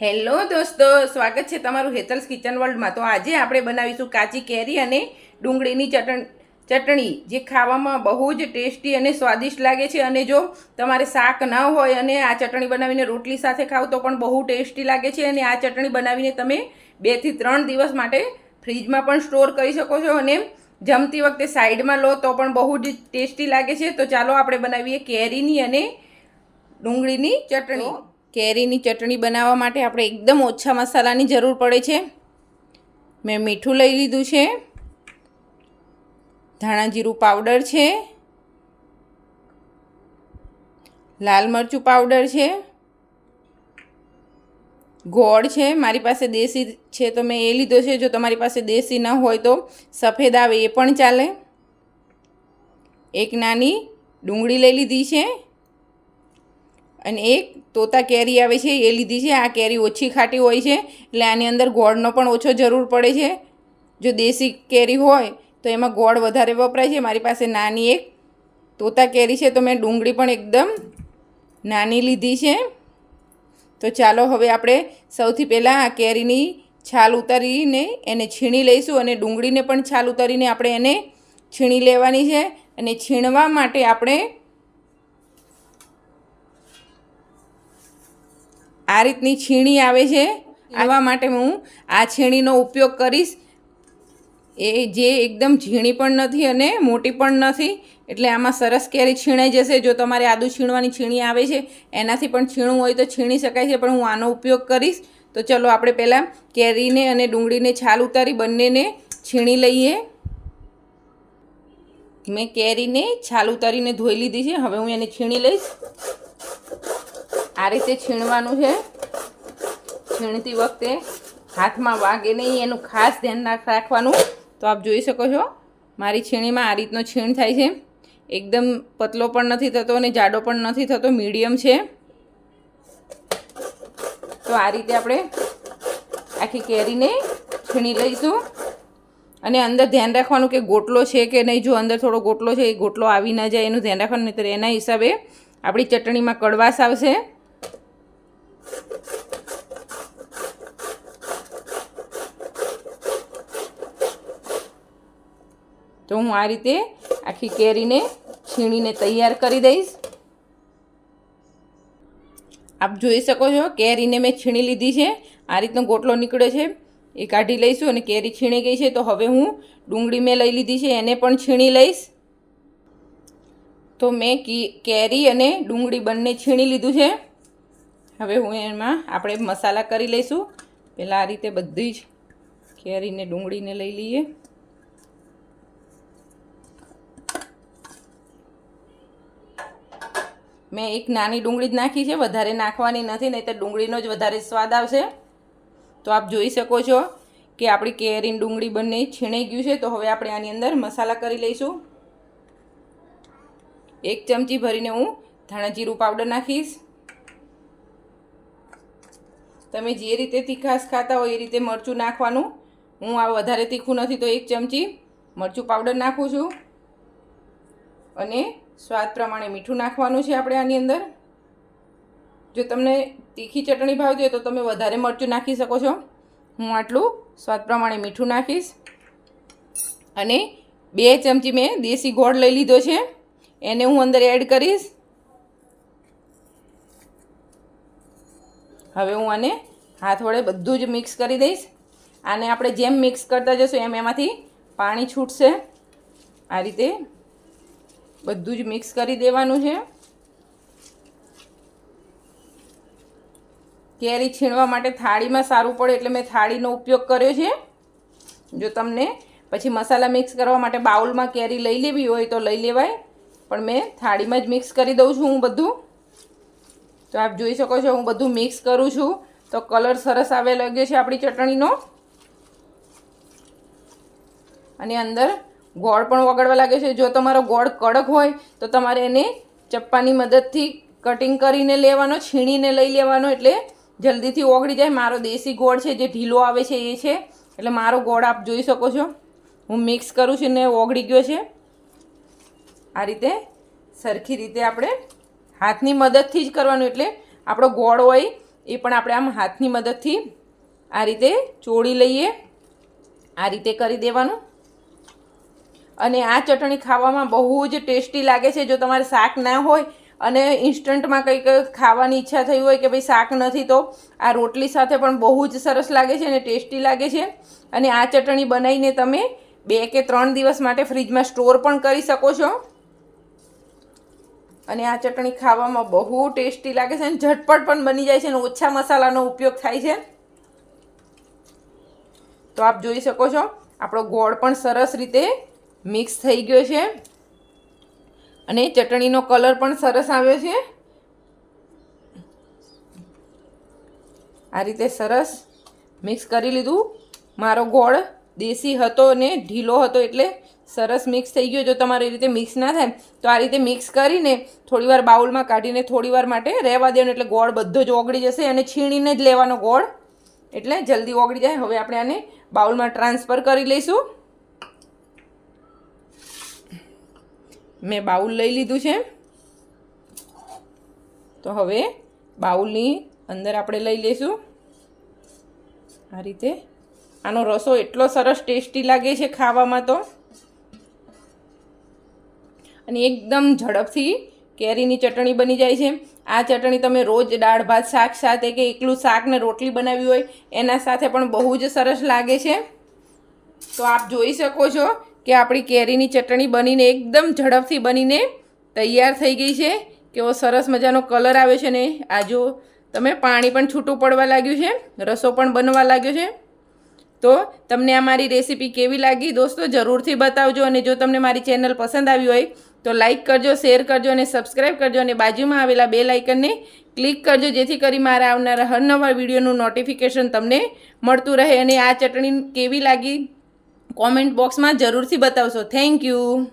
Hello દોસ્તો, સ્વાગત છે તમારું હેતલ્સ કિચન વર્લ્ડમાં. તો આજે આપણે બનાવીશું કાચી કેરી અને ડુંગળીની ચટણ ચટણી, જે ખાવામાં બહુ જ ટેસ્ટી અને સ્વાદિષ્ટ લાગે છે. અને જો તમારે શાક ન હોય અને આ ચટણી બનાવીને રોટલી સાથે ખાવ તો પણ બહુ ટેસ્ટી લાગે છે. અને આ ચટણી બનાવીને તમે બેથી ત્રણ દિવસ માટે ફ્રીજમાં પણ સ્ટોર કરી શકો છો. અને જમતી વખતે સાઈડમાં લો તો પણ બહુ જ ટેસ્ટી લાગે છે. તો ચાલો આપણે બનાવીએ કેરીની અને ડુંગળીની ચટણી. કેરીની ચટણી બનાવવા માટે આપણે એકદમ ઓછા મસાલાની જરૂર પડે છે. મેં મીઠું લઈ લીધું છે. ધાણા જીરું પાવડર છે. લાલ મરચું પાવડર છે. ગોળ છે. મારી પાસે દેશી છે તો મેં એ લીધો છે. જો તમારી પાસે દેશી ન હોય તો સફેદ આવે એ પણ ચાલે. એક નાની ડુંગળી લઈ લીધી છે. અને એક તોતા કેરી આવે છે, એ લીધી છે. આ કેરી ઓછી ખાટી હોય છે, એટલે આની અંદર ગોળનો પણ ઓછો જરૂર પડે છે. જો દેશી કેરી હોય, તો એમાં ગોળ વધારે વપરાય છે. મારી પાસે નાની એક તોતા કેરી છે, તો મેં ડુંગળી પણ એકદમ નાની લીધી છે. તો ચાલો હવે આપણે સૌથી પહેલાં આ કેરીની છાલ ઉતારીને એને છીણી લઈશું અને ડુંગળીને પણ છાલ ઉતારીને આપણે એને છીણી લેવાની છે. અને છીણવા માટે આપણે આ રીતની છીણી આવે છે. આવા માટે હું આ છીણીનો ઉપયોગ કરીશ. એ જે એકદમ ઝીણી પણ નથી અને મોટી પણ નથી એટલે આમાં સરસ કેરી છીણાઈ જશે. જો તમારે આદુ છીણવાની છીણી આવે છે એનાથી પણ છીણવું હોય તો છીણી શકાય છે પણ હું આનો ઉપયોગ કરીશ. તો ચલો આપણે પહેલાં કેરીને અને ડુંગળીને છાલ ઉતારી બંનેને છીણી લઈએ. મેં કેરીને છાલ ઉતારીને ધોઈ લીધી છે. હવે હું એને છીણી લઈશ. આ રીતે છીણવાનું છે. છીણતી વખતે હાથમાં વાગે નહીં, એનું ખાસ ધ્યાન રાખ- રાખવાનું. તો આપ જોઈ શકો છો, મારી છીણીમાં આ રીતનો છીણ થાય છે. એકદમ પતલો પણ નથી થતો અને જાડો પણ નથી થતો, મીડિયમ છે. તો આ રીતે આપણે આખી કેરીને છીણી લઈશું. અને અંદર ધ્યાન રાખવાનું કે ગોટલો છે કે નહીં, જો અંદર થોડો ગોટલો છે, એ ગોટલો આવી ન જાય, એનું ધ્યાન રાખવાનું નહીં એના હિસાબે આપણી ચટણીમાં કડવાશ આવશે. તો હું આ રીતે આખી કેરીને છીણીને તૈયાર કરી દઈશ. આપ જોઈ શકો છો, કેરીને મેં છીણી લીધી છે. આ રીતનો ગોટલો નીકળ્યો છે. એ કાઢી લઈશું અને કેરી છીણી ગઈ છે, તો હવે હું ડુંગળી મેં લઈ લીધી છે, એને પણ છીણી લઈશ. તો મેં કેરી અને ડુંગળી બંને છીણી લીધું છે. હવે હું એમાં આપણે મસાલા કરી લઈશું. પહેલાં આ રીતે બધી જ કેરીને ડુંગળીને લઈ લઈએ. મેં એક નાની ડુંગળી જ નાખી છે, વધારે નાખવાની નથી નહીં તો ડુંગળીનો જ વધારે સ્વાદ આવશે. તો આપ જોઈ શકો છો કે આપણી કેરીની ડુંગળી બંને છીણાઈ ગયું છે, તો હવે આપણે આની અંદર મસાલા કરી લઈશું. એક ચમચી ભરીને હું ધાણા જીરું પાવડર નાખીશ. તમે જે રીતે તીખાશ ખાતા હોય એ રીતે મરચું નાખવાનું. હું આ વધારે તીખું નથી, તો એક ચમચી મરચું પાવડર નાખું છું. અને સ્વાદ પ્રમાણે મીઠું નાખવાનું છે આપણે આની અંદર. જો તમને તીખી ચટણી ભાવતી હોય તો તમે વધારે મરચું નાખી શકો છો. હું આટલું સ્વાદ પ્રમાણે મીઠું નાખીશ. અને બે ચમચી મેં દેશી ગોળ લઈ લીધો છે. એને હું અંદર એડ કરીશ. હવે હું આને હાથ વડે બધું જ મિક્સ કરી દઈશ. આને આપણે જેમ મિક્સ કરતા જશું એમ એમાંથી પાણી છૂટશે. આ રીતે બધું જ મિક્સ કરી દેવાનું છે. કેરી છીણવા માટે થાળીમાં સારું પડે એટલે મેં થાળીનો ઉપયોગ કર્યો છે. જો તમને પછી મસાલા મિક્સ કરવા માટે બાઉલમાં કેરી લઈ લેવી હોય તો લઈ લેવાય, પણ મેં થાળીમાં જ મિક્સ કરી દઉં છું હું બધું. તો આપ જોઈ શકો છો હું બધું મિક્સ કરું છું. તો કલર સરસ આવે, લાગ્યો છે આપણી ચટણીનો. અને અંદર ગોળ પણ વગાડવા લાગે છે. જો તમારો ગોળ કડક હોય, તો તમારે એને ચપ્પાની મદદથી કટિંગ કરીને લેવાનો, છીણીને લઈ લેવાનો. એટલે જલ્દીથી ઓગળી જાય. મારો દેશી ગોળ છે, જે ઢીલો આવે છે, એ છે. એટલે મારો ગોળ આપ જોઈ શકો છો. હું મિક્સ કરું છું ને ઓગળી ગયો છે. આ રીતે સરખી રીતે આપણે હાથની મદદથી જ કરવાનું. એટલે આપણો ગોળ હોય, એ પણ આપણે આમ હાથની મદદથી આ રીતે ચોળી લઈએ. આ રીતે કરી દેવાનું. અને આ ચટણી ખાવામાં બહુ જ ટેસ્ટી લાગે છે. જો તમારે શાક ના હોય અને ઇન્સ્ટન્ટમાં કંઈક ખાવાની ઈચ્છા થઈ હોય કે ભાઈ શાક નથી, તો આ રોટલી સાથે પણ બહુ જ સરસ લાગે છે અને ટેસ્ટી લાગે છે. અને આ ચટણી બનાવીને તમે બે કે ત્રણ દિવસ માટે ફ્રીજમાં સ્ટોર પણ કરી શકો છો. અને આ ચટણી ખાવામાં બહુ ટેસ્ટી લાગે છે અને ઝટપટ પણ બની જાય છે અને ઓછા મસાલાનો ઉપયોગ થાય છે. તો આપ જોઈ શકો છો, આપણો ગોળ પણ સરસ રીતે મિક્સ થઈ ગયો છે. અને ચટણીનો કલર પણ સરસ આવ્યો છે. આ રીતે સરસ મિક્સ કરી લીધું. મારો ગોળ દેશી હતો અને ઢીલો હતો એટલે સરસ મિક્સ થઈ ગયો. જો તમારે એ રીતે મિક્સ ના થાય તો આ રીતે મિક્સ કરીને થોડીવાર બાઉલમાં કાઢીને થોડીવાર માટે રહેવા દેવાનું. એટલે ગોળ બધો જ ઓગળી જશે અને છીણીને જ લેવાનો ગોળ. એટલે જલ્દી ઓગળી જાય. હવે આપણે આને બાઉલમાં ટ્રાન્સફર કરી લઈશું. મેં બાઉલ લઈ લીધું છે. તો હવે બાઉલની અંદર આપણે લઈ લઈશું. આ રીતે. આનો રસો એટલો સરસ ટેસ્ટી લાગે છે ખાવામાં તો. અને એકદમ ઝડપથી કેરીની ચટણી બની જાય છે. આ ચટણી તમે રોજ દાળ, ભાત, શાક સાથે કે એકલું શાક ને રોટલી બનાવી હોય, એના સાથે પણ બહુ જ સરસ લાગે છે. તો આપ જોઈ શકો છો કે આપણી કેરીની ચટણી બનીને એકદમ ઝડપથી બનીને તૈયાર થઈ ગઈ છે. કેવો સરસ મજાનો કલર આવે છે ને. આ જો તમે પાણી પણ છૂટું પડવા લાગ્યું છે, રસો પણ બનવા લાગ્યો છે. તો તમને આ મારી રેસીપી કેવી લાગી દોસ્તો જરૂરથી બતાવજો અને જો તમને મારી ચેનલ પસંદ આવી હોય તો લાઇક કરજો, શેર કરજો અને સબસ્ક્રાઈબ કરજો અને બાજુમાં આવેલા બે લાઇકનને ક્લિક કરજો જેથી કરી મારા આવનારા હર નવા વિડીયોનું નોટિફિકેશન તમને મળતું રહે અને આ ચટણી કેવી લાગી કોમેન્ટ બોક્સમાં જરૂરથી બતાવશો. Thank you